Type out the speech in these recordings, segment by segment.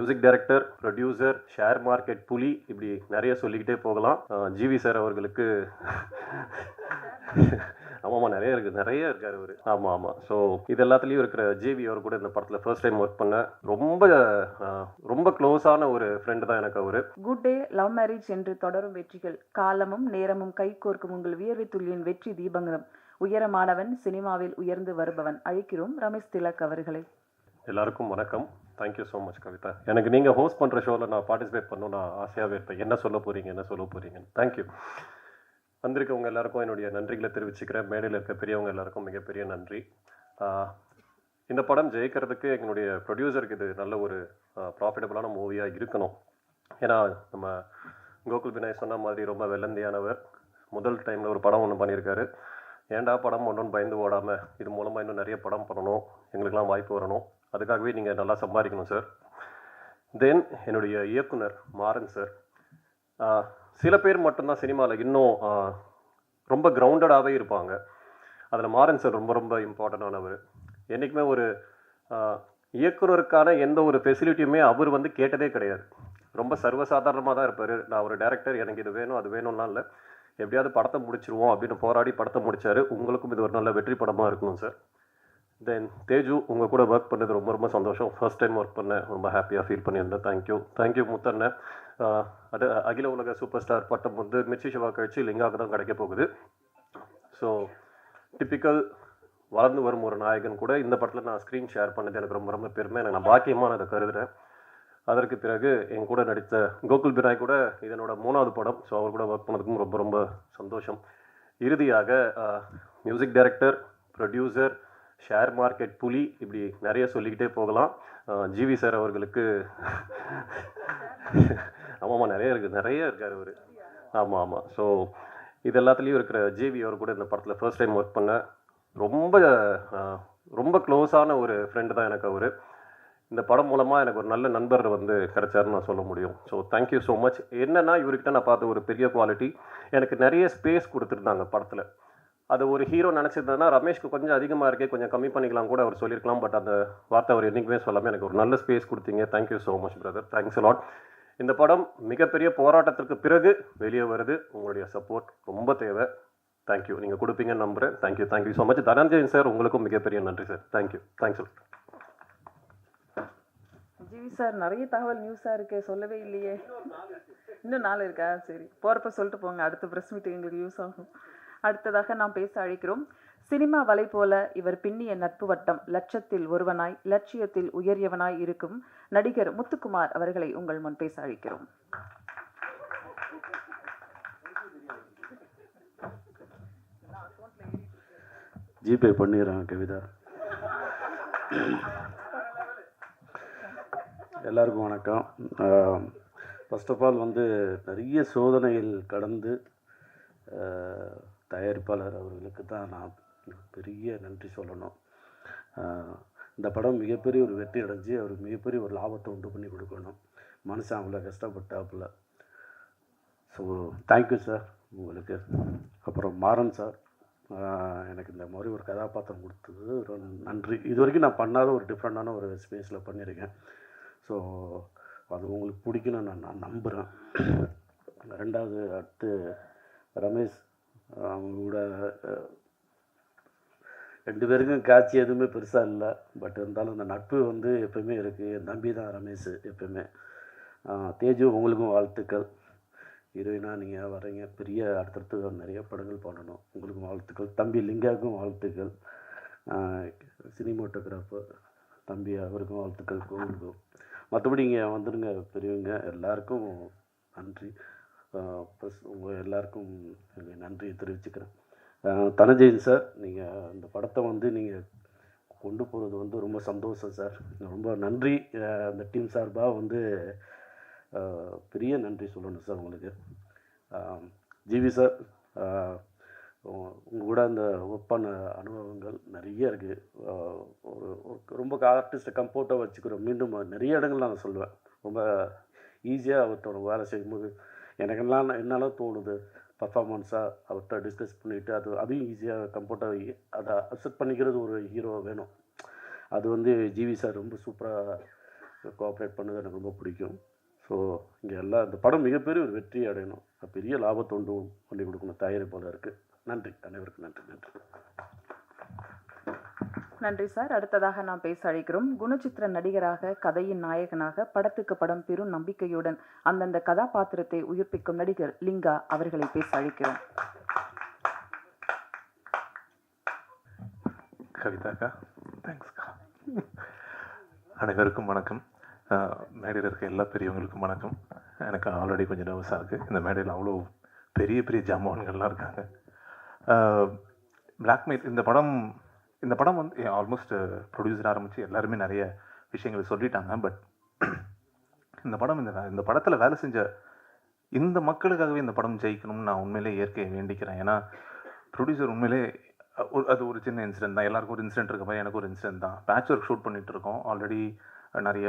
Music director producer share market புலி இப்படி நிறைய சொல்லிக்கிட்டே போகலாம். ஜிவி சார் அவர்களுக்கு ஆமாம்மா நிறைய இருக்குது நிறைய இருக்கார் அவர். ஆமாம் ஆமாம் ஸோ இது எல்லாத்துலேயும் இருக்கிற ஜிவி அவர் கூட இந்த படத்தில் ஃபர்ஸ்ட் டைம் ஒர்க் பண்ண ரொம்ப ரொம்ப க்ளோஸான ஒரு ஃப்ரெண்டு தான் எனக்கு அவர். குட் டே லவ் மேரேஜ் என்று தொடரும் வெற்றிகள். காலமும் நேரமும் கைகோர்க்கும் உங்கள் வியர்வை துள்ளியின் வெற்றி தீபங்கரம் உயரமானவன் சினிமாவில் உயர்ந்து வருபவன். அழைக்கிறோம் ரமேஷ் திலக் அவர்களை. எல்லாருக்கும் வணக்கம். Thank you so much Kavitha. எனக்கு நீங்கள் ஹோஸ்ட் பண்ணுற ஷோவில் நான் பார்ட்டிசிபேட் பண்ணணும் நான் ஆசையாகவே இருப்பேன் என்ன சொல்ல போகிறீங்க என்ன சொல்ல போகிறீங்கன்னு தேங்க்யூ வந்திருக்கவங்க எல்லாருக்கும் என்னுடைய நன்றிகளை தெரிவிச்சுக்கிறேன். மேடையில் இருக்க பெரியவங்க எல்லாருக்கும் மிகப்பெரிய நன்றி. இந்த படம் ஜெயிக்கிறதுக்கு எங்களுடைய ப்ரொடியூசருக்கு இது நல்ல ஒரு ப்ராஃபிட்டபுளான மூவியாக இருக்கணும். ஏன்னா நம்ம கோகுல் வினய் சொன்ன மாதிரி ரொம்ப வெள்ளந்தியானவர் முதல் டைமில் ஒரு படம் ஒன்று பண்ணியிருக்காரு. ஏன்டா படம் பண்ணணும்னு பயந்து ஓடாமல் இது மூலமாக இன்னும் நிறைய படம் பண்ணணும். எங்களுக்கெல்லாம் வாய்ப்பு வரணும். அதுக்காகவே நீங்கள் நல்லா சம்பாதிக்கணும் சார் தென் என்னுடைய இயக்குனர் மாறன் சார் சில பேர் மட்டும்தான் சினிமாவில் இன்னும் ரொம்ப கிரவுண்டடாகவே இருப்பாங்க. அதில் மாறன் சார் ரொம்ப ரொம்ப இம்பார்ட்டண்டானவர் என்றைக்குமே ஒரு இயக்குனருக்கான எந்த ஒரு ஃபெசிலிட்டியுமே அவர் வந்து கேட்டதே கிடையாது. ரொம்ப சர்வசாதாரணமாக தான் இருப்பார். நான் ஒரு டேரக்டர் எனக்கு இது வேணும் அது வேணும்லாம் இல்லை. எப்படியாவது படத்தை முடிச்சிருவோம் அப்படின்னு போராடி படத்தை முடித்தார் உங்களுக்கும் இது ஒரு நல்ல வெற்றி படமாக இருக்கணும் சார் தென் தேஜு உங்கள் கூட ஒர்க் பண்ணது ரொம்ப ரொம்ப சந்தோஷம். ஃபர்ஸ்ட் டைம் ஒர்க் பண்ணேன் ரொம்ப ஹாப்பியாக ஃபீல் பண்ணியிருந்தேன். தேங்க்யூ தேங்க்யூ முத்தண்ணன் அது அகில உலக சூப்பர் ஸ்டார் பட்டம் வந்து மிர்ச்சி சிவா கழிச்சு லிங்காக தான் கிடைக்க போகுது. ஸோ டிப்பிக்கல் வளர்ந்து வரும் ஒரு நாயகன் கூட இந்த படத்தில் நான் ஸ்க்ரீன் ஷேர் பண்ணது எனக்கு ரொம்ப ரொம்ப பெருமை. எனக்கு நான் பாக்கியமாக நான் அதை கருதுகிறேன் அதற்கு பிறகு என் கூட நடித்த கோகுல் பினாய் கூட இதனோட மூணாவது படம். ஸோ அவர் கூட ஒர்க் பண்ணதுக்கும் ரொம்ப ரொம்ப சந்தோஷம். இறுதியாக music director producer share market புலி இப்படி நிறைய சொல்லிக்கிட்டே போகலாம். ஜிவி சார் அவர்களுக்கு ஆமாம்மா நிறைய இருக்குது நிறைய இருக்கார் அவர். ஆமாம் ஆமாம் ஸோ இது எல்லாத்துலேயும் இருக்கிற ஜிவி அவர் கூட இந்த படத்தில் ஃபர்ஸ்ட் டைம் ஒர்க் பண்ண ரொம்ப ரொம்ப க்ளோஸான ஒரு ஃப்ரெண்டு தான் எனக்கு அவர். இந்த படம் மூலமாக எனக்கு ஒரு நல்ல நண்பர் வந்து கிடைச்சாருன்னு நான் சொல்ல முடியும். ஸோ தேங்க்யூ ஸோ மச் என்னென்னா இவர்கிட்ட நான் பார்த்த ஒரு பெரிய குவாலிட்டி எனக்கு நிறைய ஸ்பேஸ் கொடுத்துருந்தாங்க படத்தில். அது ஒரு ஹீரோ நினச்சிருந்ததுன்னா ரமேஷ்க்கு கொஞ்சம் அதிகமாக இருக்கே கொஞ்சம் கம்மி பண்ணிக்கலாம் கூட அவர் சொல்லியிருக்கலாம். பட் அந்த வார்த்தை அவர் என்றைக்குமே சொல்லாமல் எனக்கு ஒரு நல்ல ஸ்பேஸ் கொடுத்தீங்க. Thank you so much brother thanks lot இந்த படம் மிகப்பெரிய போராட்டத்திற்கு பிறகு வெளியே வருது. உங்களுடைய சப்போர்ட் ரொம்ப தேவை. தேங்க்யூ நீங்கள் கொடுப்பீங்கன்னு நம்புகிறேன் thank you thank you so much Dhananjayan sir உங்களுக்கும் மிகப்பெரிய நன்றி sir. Thank you thanks lot sir நிறைய தகவல் நியூஸாக இருக்கே சொல்லவே இல்லையே. இன்னும் நாள் இருக்கா? சரி போகிறப்ப சொல்லிட்டு போங்க. அடுத்த ப்ரெஸ் மீட்டிங் எங்களுக்கு யூஸ் ஆகும். அடுத்ததாக நாம் பேச அழைக்கிறோம். சினிமா வலை போல இவர் பின்னிய நட்பு வட்டம் லட்சத்தில் ஒருவனாய் லட்சியத்தில் உயரியவனாய் இருக்கும் நடிகர் முத்துக்குமார் அவர்களை உங்கள் முன் பேச அழைக்கிறோம். ஜிபே பண்ணிடுறேன் கவிதா. எல்லாருக்கும் வணக்கம். ஃபர்ஸ்ட் ஆஃப் ஆல் வந்து நிறைய சோதனைகள் கடந்து தயாரிப்பாளர் அவர்களுக்கு தான் நான் பெரிய நன்றி சொல்லணும். இந்த படம் மிகப்பெரிய ஒரு வெற்றி அடைஞ்சு அவருக்கு மிகப்பெரிய ஒரு லாபத்தை உண்டு பண்ணி கொடுக்கணும். மனுஷன் அவ்வளோ கஷ்டப்பட்டாப்புல. ஸோ தேங்க்யூ சார் உங்களுக்கு அப்புறம் மாறன் சார் எனக்கு இந்த மாதிரி ஒரு கதாபாத்திரம் கொடுத்தது ஒரு நன்றி. இது வரைக்கும் நான் பண்ணாத ஒரு டிஃப்ரெண்ட்டான ஒரு ஸ்பேஸில் பண்ணியிருக்கேன். ஸோ அது உங்களுக்கு பிடிக்குன்னு நான் நான் நம்புகிறேன் ரெண்டாவது அடுத்து ரமேஷ் அவங்களோட ரெண்டு பேருக்கும் காட்சி எதுவுமே பெருசாக இல்லை. பட் இருந்தாலும் அந்த நட்பு வந்து எப்பவுமே இருக்குது என் தம்பி தான் ரமேஷ் எப்பவுமே தேஜு உங்களுக்கும் வாழ்த்துக்கள். ஹீரோயினாக நீங்கள் வரீங்க பெரிய அடுத்தடுத்து நிறைய படங்கள் பண்ணணும். உங்களுக்கும் வாழ்த்துக்கள். தம்பி லிங்காவுக்கும் வாழ்த்துக்கள். சினிமோட்டோகிராஃபர் தம்பி அவருக்கும் வாழ்த்துக்கள். உங்களுக்கும் மற்றபடி இங்கே வந்துடுங்க பெரியவங்க எல்லாருக்கும் நன்றி. ப்ளஸ் உங்கள் எல்லாருக்கும் நன்றியை தெரிவிச்சுக்கிறேன். தனஜெயின் சார் நீங்கள் இந்த படத்தை வந்து நீங்கள் கொண்டு போகிறது வந்து ரொம்ப சந்தோஷம் சார். ரொம்ப நன்றி. அந்த டீம் சார்பாக வந்து பெரிய நன்றி சொல்லணும் சார் உங்களுக்கு. ஜிவி சார் உங்கள் கூட அந்த ஒர்க் பண்ண அனுபவங்கள் நிறைய இருக்குது ஒரு ரொம்ப ஆர்டிஸ்ட்டை கம்ஃபர்ட்டாக வச்சுக்கிறோம் மீண்டும் நிறைய இடங்கள் நான் சொல்லுவேன். ரொம்ப ஈஸியாக அவர்கிட்ட வேலை செய்யும்போது எனக்கெல்லாம் நான் என்னால் தோணுது. பர்ஃபார்மன்ஸாக அவர்கிட்ட டிஸ்கஸ் பண்ணிவிட்டு அது அதையும் ஈஸியாக கம்ஃபர்ட்டாக அதை அக்செப்ட் பண்ணிக்கிறது ஒரு ஹீரோ வேணும். அது வந்து ஜிவி சார் ரொம்ப சூப்பராக கோஆப்ரேட் பண்ணது எனக்கு ரொம்ப பிடிக்கும். ஸோ இங்கே எல்லா இந்த படம் மிகப்பெரிய ஒரு வெற்றி அடையணும். பெரிய லாபத்தொண்டும் பண்ணி கொடுக்கணும். தயாரிப்பாளருக்கு. நன்றி. அனைவருக்கும் நன்றி. நன்றி. நன்றி சார். அடுத்ததாக நாம் பேச அழைக்கிறோம். குணச்சித்திர நடிகராக கதையின் நாயகனாக படத்துக்கு படம் பெரும் நம்பிக்கையுடன் அந்தந்த கதாபாத்திரத்தை உயிர்ப்பிக்கும் நடிகர் லிங்கா அவர்களை பேச அழைக்கிறோம். கவிதாக்கா தேங்க்ஸ்க்கா அனைவருக்கும் வணக்கம். மேடையில் இருக்க எல்லா பெரியவங்களுக்கும் வணக்கம். எனக்கு ஆல்ரெடி கொஞ்சம் நர்வஸாக இருக்குது இந்த மேடையில் அவ்வளோ பெரிய பெரிய ஜாமான்கள்லாம் இருக்காங்க. பிளாக்மெயில் இந்த படம் இந்த படம் வந்து ஆல்மோஸ்ட் ப்ரொடியூசர் ஆரம்பித்து எல்லாருமே நிறைய விஷயங்களை சொல்லிட்டாங்க. பட் இந்த படம் இந்த இந்த படத்தில் வேலை செஞ்ச இந்த மக்களுக்காகவே இந்த படம் ஜெயிக்கணும்னு நான் உண்மையிலே இயற்கையை வேண்டிக்கிறேன். ஏன்னா ப்ரொடியூசர் உண்மையிலே ஒரு அது ஒரு சின்ன இன்சிடென்ட் தான். எல்லாருக்கும் ஒரு இன்சிடென்ட் இருக்க மாதிரி எனக்கு ஒரு இன்சிடென்ட் தான். பேட்ச் ஒர்க் ஷூட் பண்ணிட்டு இருக்கோம். ஆல்ரெடி நிறைய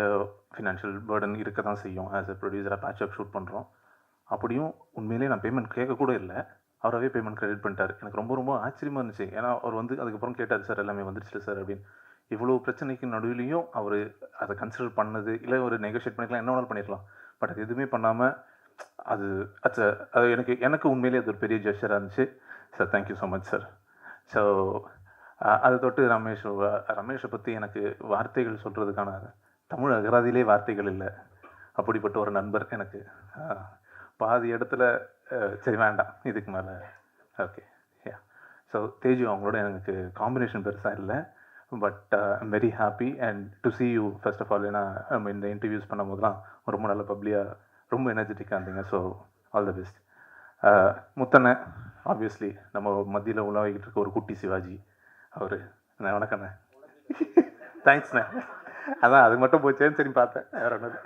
ஃபினான்ஷியல் பேர்டன் இருக்க தான் செய்யும் ஆஸ் எ ப்ரொடியூசராக பேட்ச் ஒர்க் ஷூட் பண்ணுறோம் அப்படியும் உண்மையிலே நான் பேமெண்ட் கேட்க கூட இல்லை. அவராகவே பேமெண்ட் கிரெடிட் பண்ணிட்டார். எனக்கு ரொம்ப ரொம்ப ஆச்சரியமாக இருந்துச்சு. ஏன்னா அவர் வந்து அதுக்கப்புறம் கேட்டார் சார் எல்லாமே வந்துருச்சு சார் அப்படின்னு. இவ்வளோ பிரச்சனைக்கு நடுவிலையும் அவர் அதை கன்சிடர் பண்ணது இல்லை ஒரு நெகோஷியேட் பண்ணிக்கலாம் என்ன வேணாலும் பண்ணிடலாம் பட் அது எதுவுமே பண்ணாமல் அது அச்சா அது எனக்கு எனக்கு உண்மையிலேயே அது ஒரு பெரிய ஜெஸ்டராக இருந்துச்சு. Sir thank you so much sir so அதை தொட்டு ரமேஷ் ரமேஷை பற்றி எனக்கு வார்த்தைகள் சொல்கிறதுக்கான தமிழ் அகராதியிலே வார்த்தைகள் இல்லை. அப்படிப்பட்ட ஒரு நண்பர் எனக்கு பாதி இடத்துல சரி வேண்டாம். இதுக்கு மேலே. ஓகே யா ஸோ தேஜு அவங்களோட எனக்கு காம்பினேஷன் பெருசாக இல்லை. But I'm very happy and to see you first of all ஏன்னா நம்ம இந்த இன்டர்வியூஸ் பண்ணும்போதுலாம் ரொம்ப நல்ல பப்ளியாக ரொம்ப எனர்ஜெட்டிக்காக இருந்தீங்க. So all the best Muthanna obviously நம்ம மத்தியில் உலாவிக்கிட்டு இருக்க ஒரு குட்டி சிவாஜி. அவர் நான் வணக்கண்ணே தேங்க்ஸ்ண்ணே அதான் அது மட்டும் போச்சேன்னு சரி பார்த்தேன். வேற ஒன்று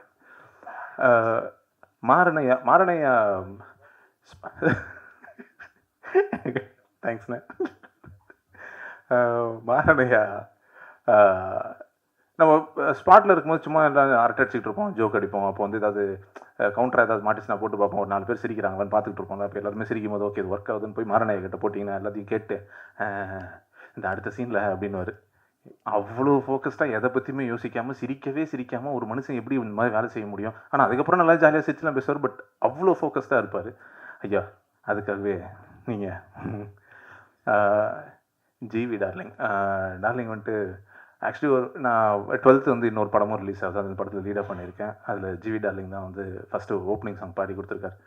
இல்லை. அஹ், மாரணையா மாரணையா தேங்க்ஸ்ண்ணே மாரணையா நம்ம ஸ்பாட்டில் இருக்கும்போது சும்மா எல்லாம் அரட்டை அடிச்சுட்டு இருப்போம் ஜோக் அடிப்போம். அப்போ வந்து ஏதாவது கவுண்டர் ஏதாவது மாட்டிச்சுனா போட்டு பார்ப்போம். ஒரு நாலு பேர் சிரிக்கிறாங்களான்னு பார்த்துட்டு இருப்போம் அப்போ எல்லாருமே சிரிக்கும் போது ஓகே இது ஒர்க் ஆகுதுன்னு போய் மாரணையா கிட்ட போட்டிங்கன்னா எல்லாத்தையும் கேட்டு இந்த அடுத்த சீனில் அப்படின்னு அவ்வளோ ஃபோக்கஸ்டாக எதை பற்றியுமே யோசிக்காமல் சிரிக்கவே சிரிக்காமல் ஒரு மனுஷன் எப்படி இந்த மாதிரி வேலை செய்ய முடியும்? ஆனால் அதுக்கப்புறம் நல்லா ஜாலியாக சிரிச்சுலாம் பேசுவார் பட் அவ்வளோ ஃபோக்கஸ்டாக இருப்பார். ஐயா அதுக்காகவே நீங்கள் ஜிவி டார்லிங் டார்லிங் வந்துட்டு ஆக்சுவலி ஒரு நான் டுவெல்த்து வந்து இன்னொரு படமும் ரிலீஸ் ஆகுது. அந்த படத்தில் லீடாக பண்ணியிருக்கேன். அதில் ஜிவி டார்லிங் தான் வந்து ஃபஸ்ட்டு ஓப்பனிங் சாங் பாடி கொடுத்துருக்காரு.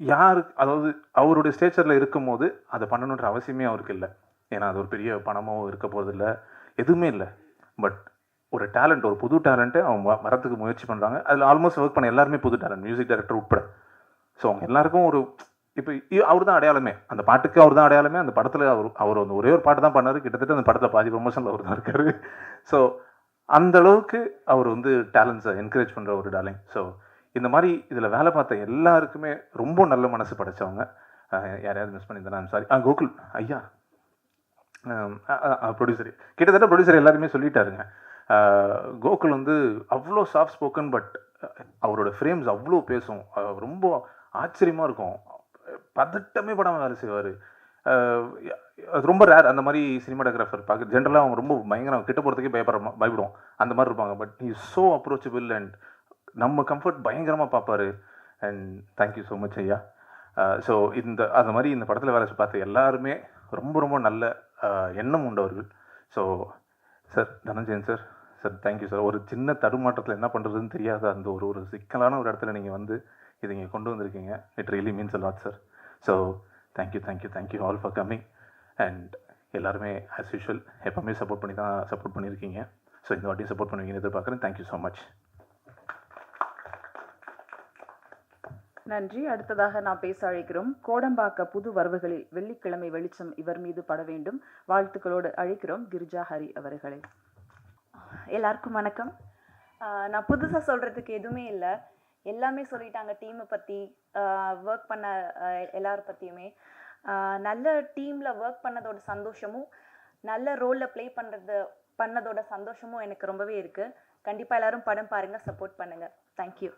யார் அதாவது அவருடைய ஸ்டேச்சரில் இருக்கும்போது அதை பண்ணணுன்ற அவசியமே அவருக்கு இல்லை. ஏன்னா அது ஒரு பெரிய பணமோ இருக்க போகிறதில்ல எதுவுமே இல்லை. பட் ஒரு டேலண்ட் ஒரு புது டேலண்ட்டு அவங்க வரத்துக்கு முயற்சி பண்ணுறாங்க அதில் ஆல்மோஸ்ட் ஒர்க் பண்ண எல்லாருமே புது டேலண்ட் மியூசிக் டைரக்டர் உட்பட. ஸோ அவங்க எல்லாருக்கும் ஒரு இப்போ அவர் தான் அடையாளமே. அந்த பாட்டுக்கு அவர் தான் அடையாளமே. அந்த படத்தில் அவர் அவர் வந்து ஒரே ஒரு பாட்டு தான் பண்ணார் கிட்டத்தட்ட அந்த படத்தில் பாதி ப்ரொமோஷனில் அவர் தான் இருக்கார். ஸோ அந்த அளவுக்கு அவர் வந்து டேலண்ட்ஸை என்கரேஜ் பண்ணுற ஒரு டாலிங் ஸோ இந்த மாதிரி இதில் வேலை பார்த்த எல்லாருக்குமே ரொம்ப நல்ல மனசு படைச்சவங்க. யாரையாவது மிஸ் பண்ணியிருந்தேன் சாரி ஆ கோகுல் ஐயா. ப்ரொடியூசர் கிட்டத்தட்ட ப்ரொடியூசர் எல்லாருமே சொல்லிட்டாருங்க. கோகுல் வந்து அவ்வளோ சாஃப்ட் ஸ்போக்கன் பட் அவரோட ஃப்ரேம்ஸ் அவ்வளோ பேசும். ரொம்ப ஆச்சரியமாக இருக்கும். பதட்டமே படம் வேலை செய்வார். அது ரொம்ப ரேர் அந்த மாதிரி சினிமாட்டோகிராஃபர் பார்க்க ஜென்ரலாக அவங்க ரொம்ப பயங்கரம். கிட்ட போகிறதுக்கே பயப்படுற பயப்படும் பயப்படுவோம். அந்த மாதிரி இருப்பாங்க. But he so so and நம்ம கம்ஃபர்ட் பயங்கரமாக பார்ப்பாரு and thank you so much ஐயா. ஸோ இந்த அந்த மாதிரி இந்த படத்தில் வேலை பார்த்த எல்லாருமே ரொம்ப ரொம்ப நல்ல எண்ணம் உண்டவர்கள். So sir Dhananjayan sir sir thank you sir ஒரு சின்ன தடுமாற்றத்தில் என்ன பண்ணுறதுன்னு தெரியாத அந்த ஒரு ஒரு சிக்கலான ஒரு இடத்துல நீங்கள் வந்து இதை இங்கே கொண்டு வந்திருக்கீங்க. It really means a lot sir so thank you thank you thank you all for coming and எல்லாருமே ஆஸ் யூஷுவல் எப்போவுமே சப்போர்ட் பண்ணி தான் சப்போர்ட் பண்ணியிருக்கீங்க. ஸோ இந்த வாட்டியும் சப்போர்ட் பண்ணுவீங்கன்னு எதிர்பார்க்குறேன். தேங்க்யூ ஸோ மச் நன்றி. அடுத்ததாக நாம் பேச அழைக்கிறோம். கோடம்பாக்க புது வரவுகளில் வெள்ளிக்கிழமை வெளிச்சம் இவர் மீது பட வேண்டும். வாழ்த்துக்களோடு அழைக்கிறோம் கிரிஜா ஹரி அவர்களை. எல்லாருக்கும் வணக்கம். நான் புதுசாக சொல்கிறதுக்கு எதுவுமே இல்லை. எல்லாமே சொல்லிட்டாங்க டீமை பற்றி ஒர்க் பண்ண ஆஹ் எல்லார் பற்றியுமே நல்ல டீமில் ஒர்க் பண்ணதோட சந்தோஷமும் நல்ல ரோலில் ப்ளே பண்ணுறது பண்ணதோட சந்தோஷமும் எனக்கு ரொம்பவே இருக்குது கண்டிப்பாக எல்லாரும் படம் பாருங்கள் சப்போர்ட் பண்ணுங்கள் தேங்க்யூ